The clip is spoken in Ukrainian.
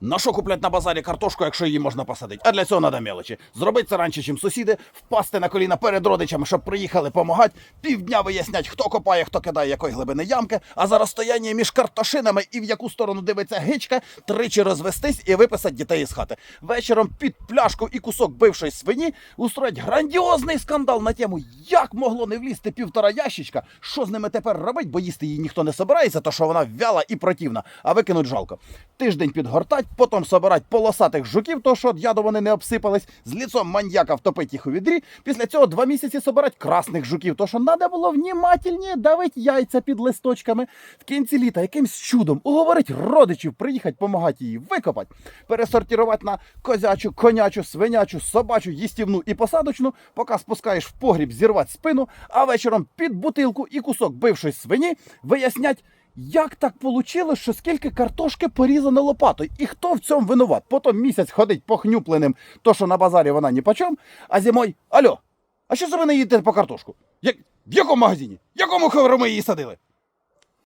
На що куплять на базарі картошку, якщо її можна посадити? А для цього треба мелочі. Зробити це раніше, чим сусіди, впасти на коліна перед родичами, щоб приїхали помагати, півдня вияснять, хто копає, хто кидає якої глибини ямки, а за розстояння між картошинами і в яку сторону дивиться гичка, тричі розвестись і виписати дітей із хати. Вечором під пляшку і кусок бившої свині устроять грандіозний скандал на тему, як могло не влізти півтора ящичка, що з ними тепер робить, бо їсти її ніхто не собирається, то що вона вяла і противна, а викинуть жалко. Тиждень підгортать, потім собирать полосатих жуків, то що яду вони не обсипались, з ліцом маньяка втопить їх у відрі. Після цього два місяці собирать красних жуків, то що треба було внімательніше давить яйця під листочками. В кінці літа якимсь чудом уговорить родичів приїхати помагати її викопати, пересортувати на козячу, конячу, свинячу, собачу, їстівну і посадочну, поки спускаєш в погріб зірвати спину, а вечором під бутилку і кусок бившої свині вияснять. Як так вийшло, що скільки картошки порізано лопатою? І хто в цьому винуват? Потім місяць ходить похнюпленим, то що на базарі вона ні почем, а зимой, Альо, а що це ви не їдете по картошку? Як, в якому магазині? В якому ми її садили?